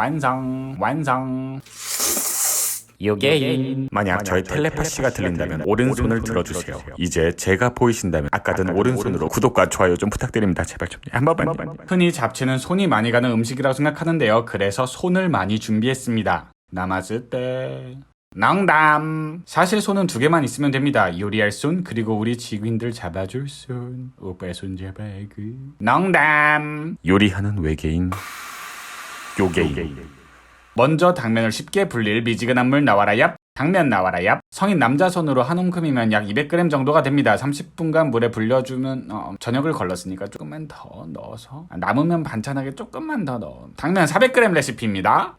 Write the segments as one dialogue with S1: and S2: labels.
S1: 완성 완성 요게인
S2: 만약 저의 텔레파시가 들린다면 오른손을 들어주세요. 이제 제가 보이신다면 아까든 오른손으로 구독과 좋아요 좀 부탁드립니다. 제발 좀 한 번만.
S1: 흔히 잡채는 손이 많이 가는 음식이라고 생각하는데요. 그래서 손을 많이 준비했습니다. 남았을 농담. 사실 손은 두 개만 있으면 됩니다. 요리할 손 그리고 우리 지구인들 잡아줄 손. 오빠 손 잡아야그. 농담.
S2: 요리하는 외계인 요게인.
S1: 먼저 당면을 쉽게 불릴 미지근한 물 나와라 얍. 당면 나와라 얍. 성인 남자 손으로 한 움큼이면 약 200g 정도가 됩니다. 30분간 물에 불려주면 어, 저녁을 걸렀으니까 조금만 더 넣어서 아, 남으면 반찬하게 조금만 더 넣어. 당면 400g 레시피입니다.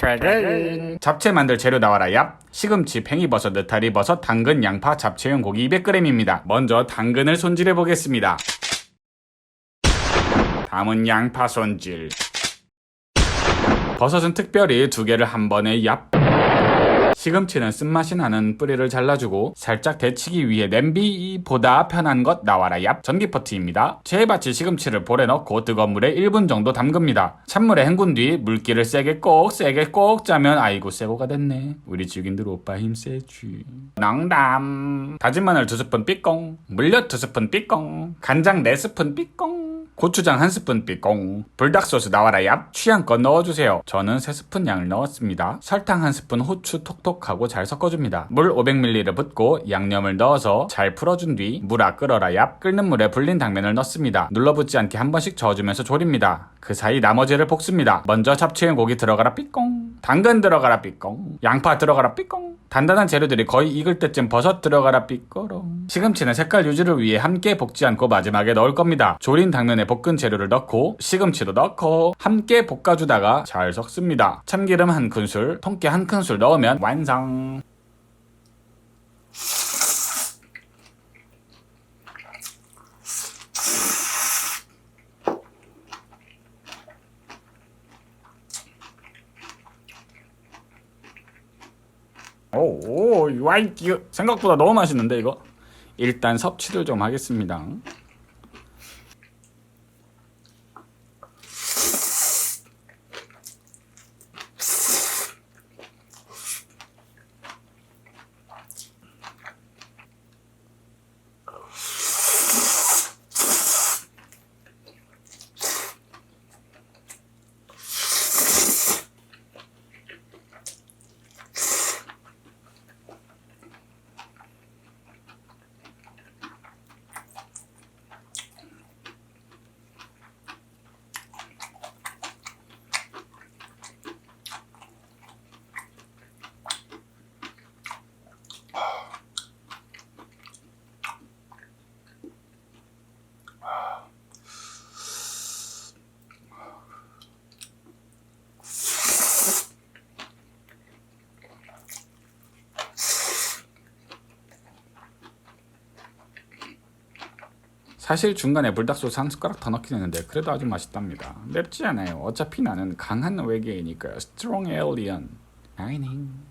S1: 잡채 만들 재료 나와라 얍. 시금치, 팽이버섯, 느타리버섯, 당근, 양파, 잡채용 고기 200g입니다. 먼저 당근을 손질해 보겠습니다. 다음은 양파 손질. 버섯은 특별히 두 개를 한 번에 얍. 시금치는 쓴맛이 나는 뿌리를 잘라주고 살짝 데치기 위해 냄비보다 편한 것 나와라 얍 전기포트입니다. 재해받치 시금치를 볼에 넣고 뜨거운 물에 1분 정도 담급니다. 찬물에 헹군 뒤 물기를 세게 꼭 세게 꼭 짜면 아이고 세고가 됐네. 우리 지구인들 오빠 힘 세지. 농담. 다진 마늘 두 스푼 삐꽁 물엿 두 스푼 삐꽁 간장 네 스푼 삐꽁 고추장 한 스푼 삐꽁. 불닭소스 나와라 얍. 취향껏 넣어주세요. 저는 세 스푼 양을 넣었습니다. 설탕 한 스푼 후추 톡톡하고 잘 섞어줍니다. 물 500ml를 붓고 양념을 넣어서 잘 풀어준 뒤 물아 끓어라 얍. 끓는 물에 불린 당면을 넣습니다. 눌러붙지 않게 한 번씩 저어주면서 졸입니다. 그 사이 나머지를 볶습니다. 먼저 잡채용 고기 들어가라 삐꽁. 당근 들어가라 삐꽁. 양파 들어가라 삐꽁. 단단한 재료들이 거의 익을 때쯤 버섯 들어가라 삐꼬롱 시금치는 색깔 유지를 위해 함께 볶지 않고 마지막에 넣을 겁니다 조린 당면에 볶은 재료를 넣고 시금치도 넣고 함께 볶아주다가 잘 섞습니다 참기름 한 큰술 통깨 한 큰술 넣으면 완성 오, 오, 와, 이거 생각보다 너무 맛있는데 이거. 일단 섭취를 좀 하겠습니다. 사실 중간에 불닭소스 한 숟가락 더 넣긴 했는데 그래도 아주 맛있답니다. 맵지 않아요. 어차피 나는 강한 외계이니까요. Strong alien. 아이닝.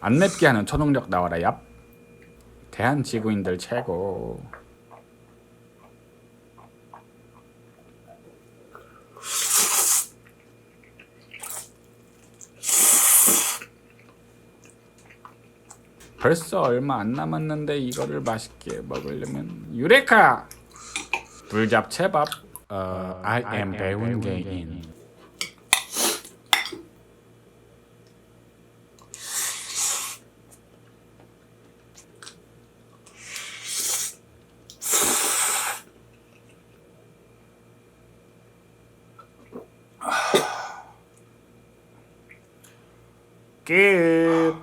S1: 안 맵게 하는 초능력 나와라 얍. 대한 지구인들 최고. 벌써 얼마 안 남았는데 이거를 맛있게 먹으려면 유레카 불잡채밥 어, I am 배운 개인 Skip.